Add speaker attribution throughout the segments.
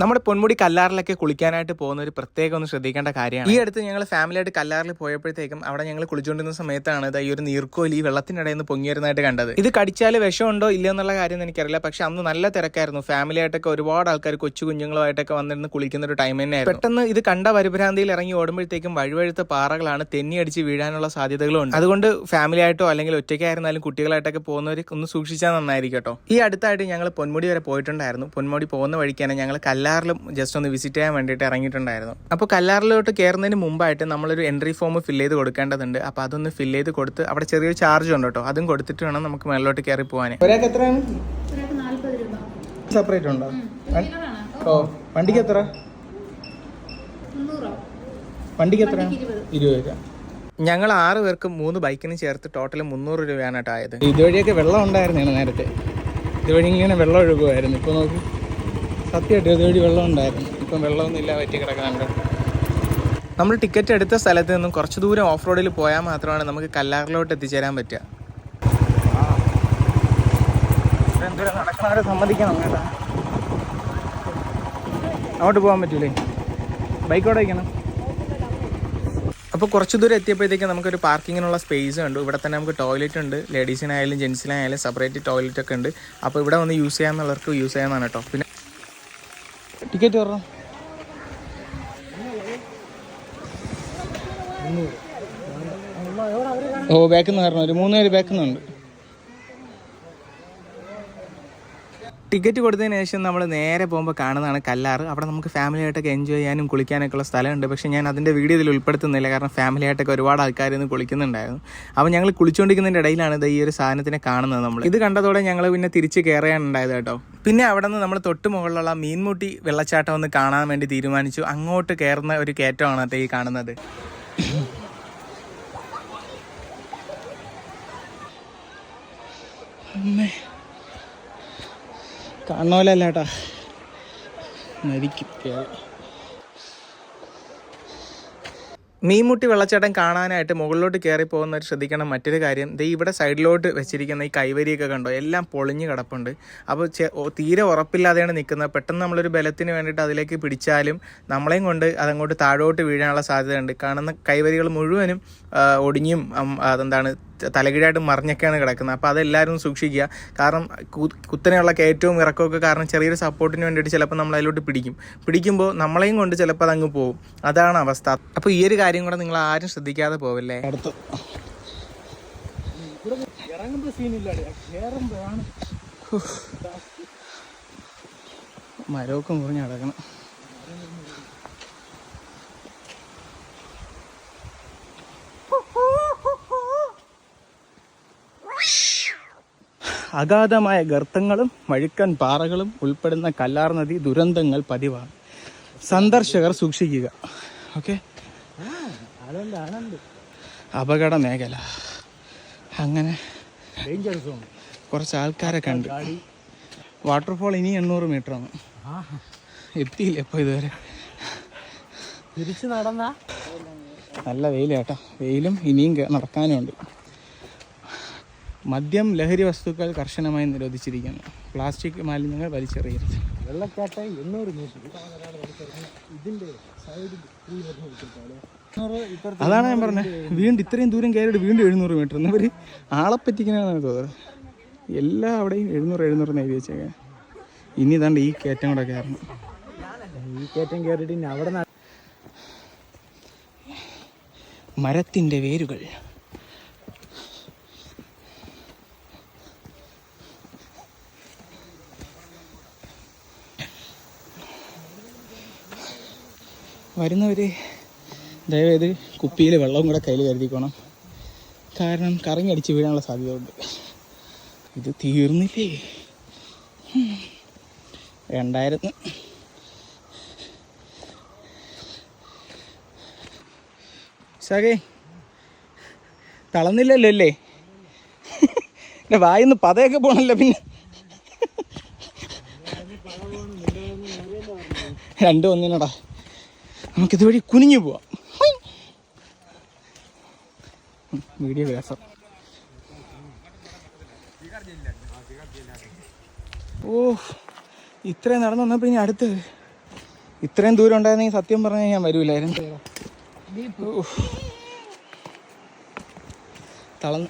Speaker 1: നമ്മുടെ പൊന്മുടി കല്ലാറിലൊക്കെ കുളിക്കാനായിട്ട് പോകുന്ന ഒരു പ്രത്യേകം ഒന്ന് ശ്രദ്ധിക്കേണ്ട കാര്യമാണ്. ഈ അടുത്ത് ഞങ്ങൾ ഫാമിലിയായിട്ട് കല്ലാറിൽ പോയപ്പോഴത്തേക്കും അവിടെ ഞങ്ങൾ കുളിച്ചുകൊണ്ടിരുന്ന സമയത്താണ് ഇതാ ഈ ഒരു നീർക്കോലി വെള്ളത്തിനിടയിൽ നിന്ന് പൊങ്ങിയിരുന്നതായിട്ട് കണ്ടത്. ഇത് കടിച്ചാൽ വിഷമുണ്ടോ ഇല്ല എന്നുള്ള കാര്യം എനിക്കറിയില്ല. പക്ഷെ അന്ന് നല്ല തിരക്കായിരുന്നു. ഫാമിലി ആയിട്ടൊക്കെ ഒരുപാട് ആൾക്കാർ കൊച്ചു കുഞ്ഞുങ്ങളുമായിട്ടൊക്കെ വന്നിരുന്ന് കുളിക്കുന്ന ഒരു ടൈം തന്നെയായിരുന്നു. പെട്ടെന്ന് ഇത് കണ്ട വരുഭ്രാന്തിയിൽ ഇറങ്ങി ഓടുമ്പോഴത്തേക്കും വഴുവഴുത്ത പാറകളാണ് തെന്നി അടിച്ച് വീഴാനുള്ള സാധ്യതകളുണ്ട്. അതുകൊണ്ട് ഫാമിലി ആയിട്ടോ അല്ലെങ്കിൽ ഒറ്റയ്ക്കായിരുന്നാലും കുട്ടികളായിട്ടൊക്കെ പോകുന്നവർ ഒന്ന് സൂക്ഷിച്ചാൽ നന്നായിരിക്കും കേട്ടോ. ഈ അടുത്തായിട്ട് ഞങ്ങൾ പൊന്മുടി വരെ പോയിട്ടുണ്ടായിരുന്നു. പൊന്മുടി പോകുന്ന വഴിക്ക് തന്നെ ഞങ്ങൾ കല്ലാറിലും ജസ്റ്റ് ഒന്ന് വിസിറ്റ് ചെയ്യാൻ വേണ്ടിയിട്ട് ഇറങ്ങിയിട്ടുണ്ടായിരുന്നു. അപ്പോൾ കല്ലാറിലോട്ട് കയറുന്നതിന് മുമ്പായിട്ട് നമ്മളൊരു എൻട്രി ഫോം ഫില്ല് ചെയ്ത് കൊടുക്കേണ്ടതുണ്ട്. അപ്പോൾ അതൊന്ന് ഫില്ല് ചെയ്ത് കൊടുത്ത് അവിടെ ചെറിയൊരു ചാർജ് ഉണ്ട് കേട്ടോ. അതും കൊടുത്തിട്ട് വേണം നമുക്ക് മേളിലോട്ട് കയറി പോകാൻ ഒരാൾക്ക് എത്രയാണ്? സെപ്പറേറ്റ് ഉണ്ടോ? ഓ വണ്ടിക്ക് എത്ര? വണ്ടിക്ക് എത്ര?
Speaker 2: ഇരുപത്.
Speaker 1: രൂപ. ഞങ്ങൾ ആറ് പേർക്ക് മൂന്ന് ബൈക്കിന് ചേർത്ത് ടോട്ടൽ മുന്നൂറ് രൂപയാണ് കേട്ടോ ആയത്. ഇതുവഴിയൊക്കെ വെള്ളം ഉണ്ടായിരുന്നു നേരത്തെ. ഇതുവഴി ഇങ്ങനെ വെള്ളം ഒഴുകുമായിരുന്നു ഇപ്പോൾ നോക്ക്. സത്യമായിട്ട് ഇതുവഴി വെള്ളം ഉണ്ടായിരുന്നു. ഇപ്പം വെള്ളമൊന്നും ഇല്ല പറ്റി കിടക്കുന്നുണ്ട്. നമ്മൾ ടിക്കറ്റ് എടുത്ത സ്ഥലത്ത് നിന്നും കുറച്ച് ദൂരം ഓഫ് റോഡിൽ പോയാൽ മാത്രമാണ് നമുക്ക് കല്ലാറിലോട്ട് എത്തിച്ചേരാൻ പറ്റുക. സമ്മതിക്കണം അങ്ങോട്ട് പോകാൻ പറ്റൂലേ? ബൈക്ക് വയ്ക്കണം. അപ്പോൾ കുറച്ച് ദൂരം എത്തിയപ്പോഴത്തേക്ക് നമുക്കൊരു പാർക്കിങ്ങിനുള്ള സ്പേസ് ഉണ്ട് ഇവിടെ തന്നെ നമുക്ക് ടോയ്ലറ്റ് ഉണ്ട്. ലേഡീസിനായാലും ജെൻസിനായാലും സെപ്പറേറ്റ് ടോയ്ലറ്റ് ഒക്കെ ഉണ്ട്. അപ്പോൾ ഇവിടെ വന്ന് യൂസ് ചെയ്യാമെന്നുള്ളവർക്ക് യൂസ് ചെയ്യാമെന്നാണ് കേട്ടോ. പിന്നെ ടിക്കറ്റ് പറഞ്ഞു. ഓ ബാക്കിൽ നിന്ന് കാരണം ഒരു മൂന്ന് പേര് ബാക്കിൽ നിന്നുണ്ട്. ടിക്കറ്റ് കൊടുത്തതിന് ശേഷം നമ്മൾ നേരെ പോകുമ്പോൾ കാണുന്നതാണ് കല്ലാറ്. അവിടെ നമുക്ക് ഫാമിലി ആയിട്ടൊക്കെ എൻജോയ് ചെയ്യാനും കുളിക്കാനൊക്കെ ഉള്ള സ്ഥലമുണ്ട്. പക്ഷേ ഞാൻ അതിന്റെ വീഡിയോ ഇതിൽ ഉൾപ്പെടുത്തുന്നില്ല. കാരണം ഫാമിലി ആയിട്ടൊക്കെ ഒരുപാട് ആൾക്കാർ ഇന്ന് കുളിക്കുന്നുണ്ടായിരുന്നു. അപ്പോൾ ഞങ്ങൾ കുളിച്ചുകൊണ്ടിരിക്കുന്നതിന്റെ ഇടയിലാണ് ഇത് ഈ ഒരു സാധനത്തിനെ കാണുന്നത് നമ്മൾ ഇത് കണ്ടതോടെ ഞങ്ങൾ പിന്നെ തിരിച്ച് കയറുകയാണ് ഉണ്ടായത് കേട്ടോ. പിന്നെ അവിടെ നിന്ന് നമ്മൾ തൊട്ട് മുകളിലുള്ള മീൻമുട്ടി വെള്ളച്ചാട്ടം ഒന്ന് കാണാൻ വേണ്ടി തീരുമാനിച്ചു. അങ്ങോട്ട് കയറുന്ന ഒരു കയറ്റമാണ് കേട്ടോ ഈ കാണുന്നത്. അമ്മേ. കേട്ടാ മരിക്കും മീൻമുട്ടി വെള്ളച്ചാട്ടം കാണാനായിട്ട് മുകളിലോട്ട് കയറി പോകുന്നവർ ശ്രദ്ധിക്കണം. മറ്റൊരു കാര്യം ദേ ഇവിടെ സൈഡിലോട്ട് വെച്ചിരിക്കുന്ന ഈ കൈവരിയൊക്കെ കണ്ടോ? എല്ലാം പൊളിഞ്ഞ് കിടപ്പുണ്ട്. അപ്പോൾ തീരെ ഉറപ്പില്ലാതെയാണ് നിൽക്കുന്നത്. പെട്ടെന്ന് നമ്മളൊരു ബലത്തിന് വേണ്ടിയിട്ട് അതിലേക്ക് പിടിച്ചാലും നമ്മളെയും കൊണ്ട് അതങ്ങോട്ട് താഴോട്ട് വീഴാനുള്ള സാധ്യതയുണ്ട്. കാണുന്ന കൈവരികൾ മുഴുവനും ഒടിഞ്ഞും അതെന്താണ് തലകീഴായിട്ട് മറിഞ്ഞൊക്കെയാണ് കിടക്കുന്നത്. അപ്പോൾ അതെല്ലാവരും സൂക്ഷിക്കുക. കാരണം കുത്തനെയുള്ള കയറ്റവും ഇറക്കമൊക്കെ കാരണം ചെറിയൊരു സപ്പോർട്ടിന് വേണ്ടിയിട്ട് ചിലപ്പോൾ നമ്മൾ അതിലോട്ട് പിടിക്കും. പിടിക്കുമ്പോൾ നമ്മളെയും കൊണ്ട് ചിലപ്പോൾ അതങ്ങ് പോകും. അതാണ് അവസ്ഥ. അപ്പോൾ ഈ ഒരു കാര്യം കൂടെ നിങ്ങൾ ആരും ശ്രദ്ധിക്കാതെ പോവല്ലേ? അടുത്ത്.
Speaker 3: ഇറങ്ങുമ്പോ സീനില്ല കേറുമ്പോഴാണ്
Speaker 1: മരമൊക്കെ മുറിഞ്ഞ് കിടക്കണം അഗാധമായ ഗർത്തങ്ങളും വഴുക്കൻ പാറകളും ഉൾപ്പെടുന്ന കല്ലാർ നദി ദുരന്തങ്ങൾ പതിവാണ്. സന്ദർശകർ സൂക്ഷിക്കുക. ഓക്കെ? അപകട മേഖല. അങ്ങനെ കുറച്ച് ആൾക്കാരെ കണ്ട്. വാട്ടർഫോൾ ഇനി എണ്ണൂറ് മീറ്ററാണ്. എത്തിയില്ല ഇപ്പോൾ ഇതുവരെ?
Speaker 3: തിരിച്ചു നടന്ന?
Speaker 1: നല്ല വെയിലേട്ടാ വെയിലും ഇനിയും നടക്കാനുണ്ട്. മദ്യം ലഹരി വസ്തുക്കൾ കർശനമായി നിരോധിച്ചിരിക്കുന്നു. പ്ലാസ്റ്റിക് മാലിന്യങ്ങൾ വലിച്ചെറിയരുത്.
Speaker 3: വെള്ളച്ചാട്ട എണ്ണൂറ് ഇപ്പുറത്ത്
Speaker 1: അതാണ് ഞാൻ പറഞ്ഞത്. വീണ്ടും ഇത്രയും ദൂരം കയറിയിട്ട് വീണ്ടും എഴുന്നൂറ് മീറ്റർ. എന്നവർ ആളെ പറ്റിക്കുന്നതാണ് തോന്നുന്നത് എല്ലാം അവിടെയും എഴുന്നൂറ് എഴുന്നൂറ് എന്ന് എഴുതി വെച്ചേക്കാൻ ഇനി ഇതാണ്ട് ഈ കയറ്റം കൂടെ കയറണം.
Speaker 3: ഈ കയറ്റം കയറിയിട്ട് ഇനി അവിടെ
Speaker 1: മരത്തിന്റെ വേരുകൾ. വരുന്നവർ ദയവേത് കുപ്പിയിൽ വെള്ളവും കൂടെ കയ്യിൽ കരുതിക്കോണം. കാരണം കറങ്ങി അടിച്ച് വീഴാനുള്ള സാധ്യതയുണ്ട്. ഇത് തീർന്നില്ലേ. വേണ്ടായിരുന്നു ശാഖേ തളന്നില്ലല്ലോ അല്ലേ? എന്റെ വായിന്ന് പതയൊക്കെ പോണല്ലോ പിന്നെ. രണ്ടും ഒന്നിനടാ. നമുക്കിതുവഴി കുനിഞ്ഞു പോവാം. വീഡിയോ വ്യാസം. ഓ ഇത്രയും നടന്നു വന്നപ്പോൾ ഇനി അടുത്ത് ഇത്രയും ദൂരം ഉണ്ടായിരുന്നെങ്കിൽ സത്യം പറഞ്ഞാൽ ഞാൻ വരൂലായിരുന്നു. തളന്ന്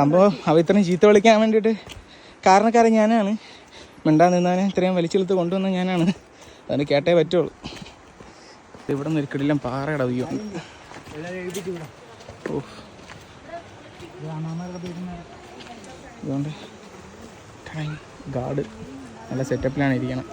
Speaker 1: സംഭവം അവ ഇത്രയും ചീത്ത വിളിക്കാൻ വേണ്ടിയിട്ട് കാരണക്കാരൻ ഞാനാണ്. മിണ്ടാൻ നിന്നാനെ ഇത്രയും വലിച്ചെടുത്ത് കൊണ്ടുവന്ന ഞാനാണ്. അതിന് കേട്ടേ പറ്റുള്ളൂ. ഇവിടെ നിന്ന് പാറയുടെ
Speaker 3: എഴുതിട്ട് വിടാം
Speaker 1: ഓ നല്ല സെറ്റപ്പിലാണ് ഇരിക്കണം.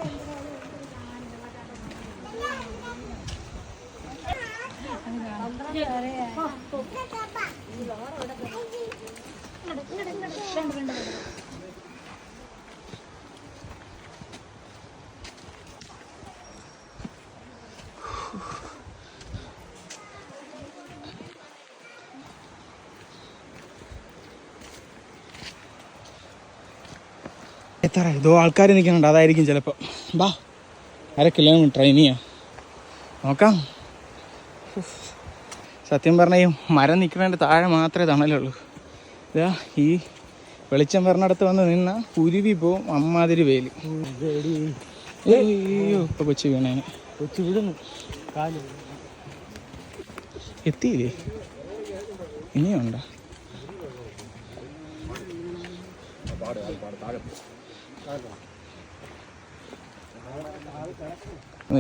Speaker 1: എത്ര ഇതോ ആൾക്കാർ നിൽക്കുന്നുണ്ട്. അതായിരിക്കും ചിലപ്പോൾ ബാ അര കിലോമീറ്റർ ഇനിയാ നോക്കാം. സത്യം പറഞ്ഞാൽ ഈ മരം നിൽക്കുന്നതിന്റെ താഴെ മാത്രമേ തണലുള്ളൂ. ഇതാ ഈ വെളിച്ചം വരണടുത്ത് വന്ന് നിന്ന ഉരുവി പോവും അമ്മാതിരി
Speaker 3: വേൽ
Speaker 1: അയ്യോ ഇപ്പൊ കൊച്ചു വീണേന്.
Speaker 3: കൊച്ചു വിടുന്നു
Speaker 1: എത്തിയില്ലേ? ഇനിയുണ്ടോ?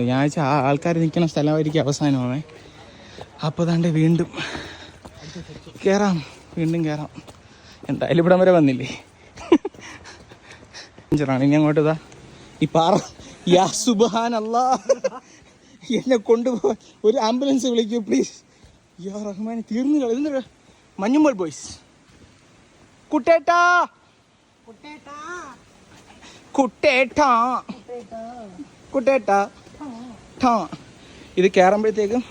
Speaker 1: ഞാൻ ആ ആൾക്കാർ നിൽക്കുന്ന സ്ഥലമായിരിക്കും അവസാനമാണേ അപ്പോൾ താണ്ട് വീണ്ടും കയറാം വീണ്ടും കയറാം എന്തായാലും ഇവിടം വരെ വന്നില്ലേ? ഡേഞ്ചറാണ് ഇനി അങ്ങോട്ട് ഇതാ. ഈ പാറ യാ അല്ലാ എന്നെ കൊണ്ടുപോകാൻ ഒരു ആംബുലൻസ് വിളിക്കൂ പ്ലീസ്. യാ റഹ്മാൻ തീർന്നു കളി മഞ്ഞുമ്പോൾ ബോയ്സ്. കുട്ടേട്ടാ. കുട്ടേട്ടാ. കുട്ടേട്ടാ. ഇത് കയറുമ്പോഴത്തേക്കും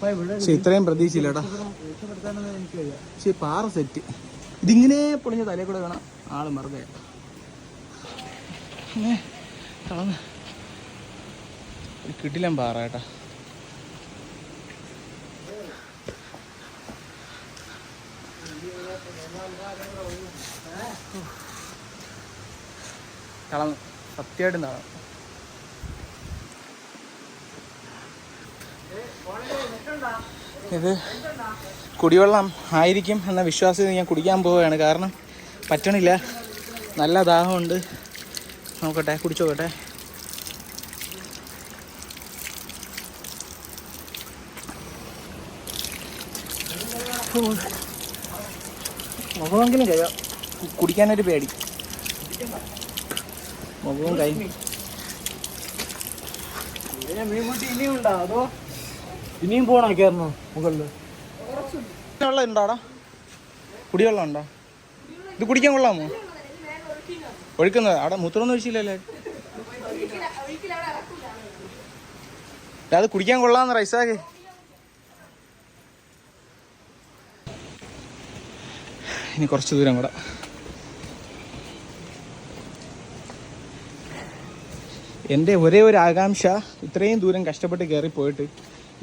Speaker 1: പക്ഷെ ഇത്രയും പ്രതീക്ഷയില്ലടാ. പക്ഷെ പാറ സെറ്റ് ഇതിങ്ങനെ പൊളിഞ്ഞ തലയിൽ കൂടെ വേണം ആൾ മറുകയ കളന്ന് കിട്ടില്ല പാറ കേട്ടാ. കളന്ന് സത്യമായിട്ട് നടന്നു ഇത് കുടിവെള്ളം ആയിരിക്കും എന്ന വിശ്വാസത്തിൽ ഞാൻ കുടിക്കാൻ പോവുകയാണ്. കാരണം പറ്റണില്ല. നല്ല ദാഹമുണ്ട്. നോക്കട്ടെ കുടിച്ചോക്കട്ടെ. മുഖമെങ്കിലും കഴിയാം. കുടിക്കാനൊരു പേടി. മുഖവും കൈ.
Speaker 3: ഇനിയും ഉണ്ടോ? അതോ ഇനിയും പോണോ കയറണോ മുകളിൽ?
Speaker 1: വെള്ളം ഉണ്ടാടാ? കുടിവെള്ളം ഉണ്ടോ? ഇത് കുടിക്കാൻ കൊള്ളാമോ? ഒഴുക്കുന്നത്. അവിടെ മൂത്രമൊന്നും ഒഴിച്ചില്ലല്ലേ? അത് കുടിക്കാൻ കൊള്ളാന്ന് റൈസാകെ ഇനി കുറച്ച് ദൂരം കൂടെ. എന്റെ ഒരേ ഒരു ആകാംക്ഷ ഇത്രയും ദൂരം കഷ്ടപ്പെട്ട് കയറിപ്പോയിട്ട്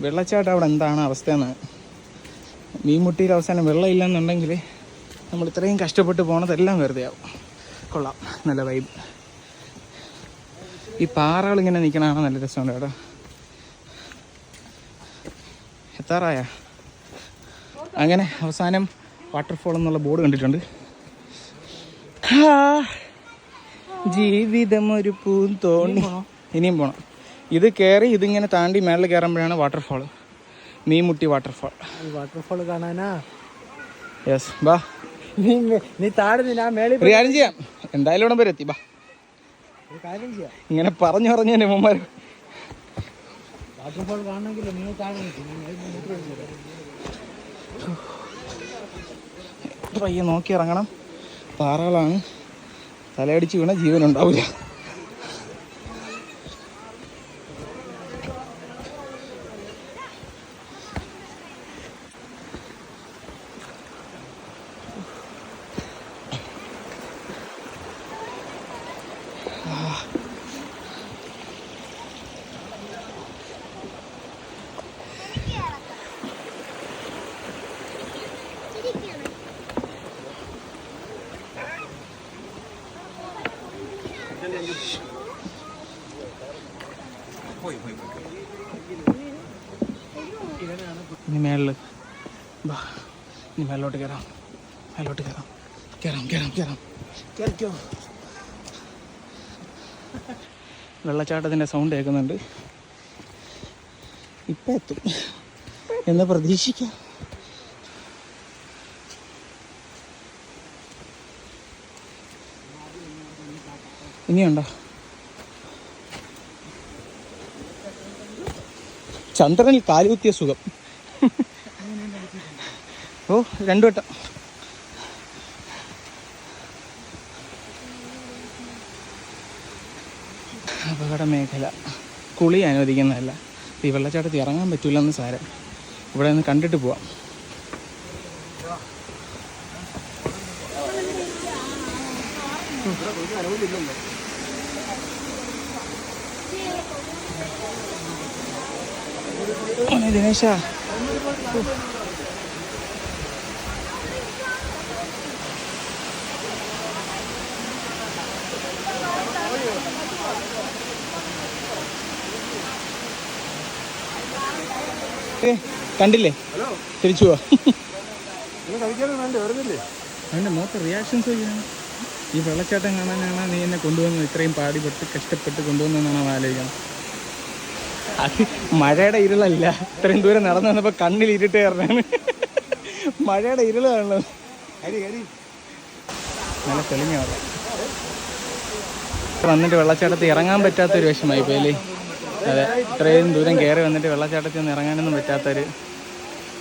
Speaker 1: വെള്ളച്ചാട്ടം അവിടെ എന്താണ് അവസ്ഥയെന്ന്. മീൻമുട്ടിയിൽ അവസാനം വെള്ളം ഇല്ലെന്നുണ്ടെങ്കിൽ നമ്മൾ ഇത്രയും കഷ്ടപ്പെട്ട് പോണതെല്ലാം വെറുതെ ആവും. കൊള്ളാം. നല്ല വൈബ് ഈ പാറകൾ ഇങ്ങനെ നിൽക്കണതാണ് നല്ല രസമുണ്ട് കേട്ടോ. എത്താറായ? അങ്ങനെ അവസാനം വാട്ടർഫോൾ എന്നുള്ള ബോർഡ് കണ്ടിട്ടുണ്ട്. ജീവിതം ഒരു പൂന്തോണി. ഇനിയും പോണം? ഇത് കയറി ഇതിങ്ങനെ താണ്ടി മേളിൽ കയറുമ്പോഴാണ് വാട്ടർഫോൾ മീൻമുട്ടി വാട്ടർഫോൾ
Speaker 3: വാട്ടർഫാൾ കാണാനാ?
Speaker 1: യെസ് ബാ.
Speaker 3: നീ നീ താഴെ നിന്ന് ആ മേളിൽ
Speaker 1: ഒരു കാര്യം ചെയ്യാം. എന്തായാലും ഇവിടം വരെ എത്തി ബാ.
Speaker 3: ഒരു കാര്യം ചെയ്യാം.
Speaker 1: ഇങ്ങനെ പറഞ്ഞു പറഞ്ഞു എന്റെ
Speaker 3: വാട്ടർഫോൾ കാണണമെങ്കിൽ നിങ്ങൾ താഴെ തരാം.
Speaker 1: പയ്യെ നോക്കി ഇറങ്ങണം. പാറകളാണ്. തലയടിച്ച് വീണ ജീവൻ ഇനി മേളിൽ ബാ ഇനി മേലോട്ട് കയറാം മേലോട്ട് കയറാം കയറാം കയറാം കയറാം കയറിക്കോ വെള്ളച്ചാട്ടത്തിന്റെ സൗണ്ട് കേൾക്കുന്നുണ്ട്. ഇപ്പം എത്തും. എന്ന് പ്രതീക്ഷിക്കാം. ഇനിയുണ്ടോ? ചന്ദ്രനിൽ കാലുകുത്തിയ സുഖം. ഓ രണ്ടു വട്ടം. അപകട മേഖല കുളി അനുവദിക്കുന്നതല്ല. ഈ വെള്ളച്ചാട്ടത്തിൽ ഇറങ്ങാൻ പറ്റൂലെന്ന് സാരം. ഇവിടെ നിന്ന് കണ്ടിട്ട് പോവാം. ദിനേശ. കണ്ടില്ലേ? തിരിച്ചു പോവാ. അവന്റെ മോത്ത റിയാക്ഷൻസ് ഒക്കെയാണ് ഈ വെള്ളച്ചാട്ടം കാണാനാണ് നീ എന്നെ കൊണ്ടുവന്നത്. ഇത്രയും പാടിപ്പെട്ട് കഷ്ടപ്പെട്ട് കൊണ്ടുവന്നെന്നാണ് ആലോചിക്കുന്നത്. ആലോചിക്കണം അത് മഴയുടെ ഇരുളല്ല. ഇത്രയും ദൂരം നടന്നു വന്നപ്പോൾ കണ്ണിൽ ഇരുട്ട് കയറാണ് മഴയുടെ ഇരുൾ കാണുന്നത്. നല്ല തെളിഞ്ഞ വെള്ളം. വന്നിട്ട് വെള്ളച്ചാട്ടത്തിൽ ഇറങ്ങാൻ പറ്റാത്തൊരു വിഷമായി പോയല്ലേ അതെ ഇത്രയും ദൂരം കയറി വന്നിട്ട് വെള്ളച്ചാട്ടത്തിൽ നിന്ന് ഇറങ്ങാനൊന്നും പറ്റാത്തൊരു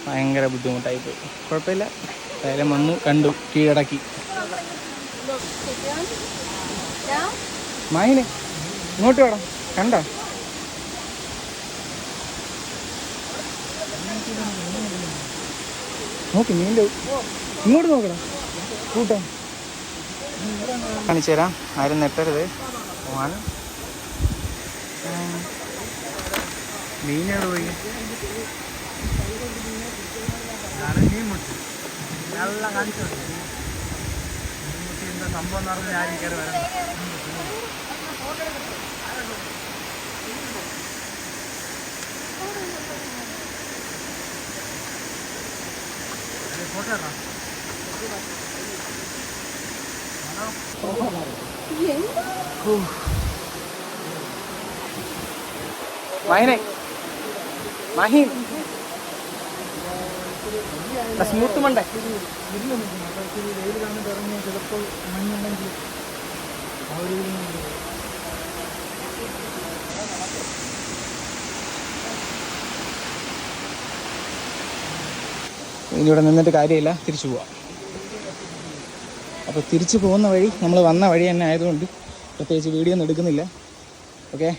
Speaker 1: ഭയങ്കര ബുദ്ധിമുട്ടായി പോയി. കുഴപ്പമില്ല. എന്തായാലും വന്നു കണ്ടു കീഴടക്കി. മായിനെ ഇങ്ങോട്ട് വേണം കണ്ടോ? നോക്ക് മീന്റെ ഇങ്ങോട്ട് നോക്കണം കൂട്ടോ. കാണിച്ചു തരാം. ആരും നെട്ടരുത്. വൺ മീനോട് പോയി.
Speaker 3: നല്ല കാണിച്ചു എന്താ സംഭവം എന്ന് പറഞ്ഞാൽ ആരും കയറി വരണ്ട. ഫോട്ടോ ഇടാം
Speaker 1: മാഹിനെ മാഹിൻ സ്മൂത്ത് മണ്ടേ
Speaker 3: വെയിൽ
Speaker 1: ഇനി ഇവിടെ നിന്നിട്ട് കാര്യമില്ല തിരിച്ചു പോവാം. അപ്പോൾ തിരിച്ചു പോകുന്ന വഴി നമ്മൾ വന്ന വഴി തന്നെ ആയതുകൊണ്ട് പ്രത്യേകിച്ച് വീഡിയോ ഒന്നും എടുക്കുന്നില്ല. ഓക്കെ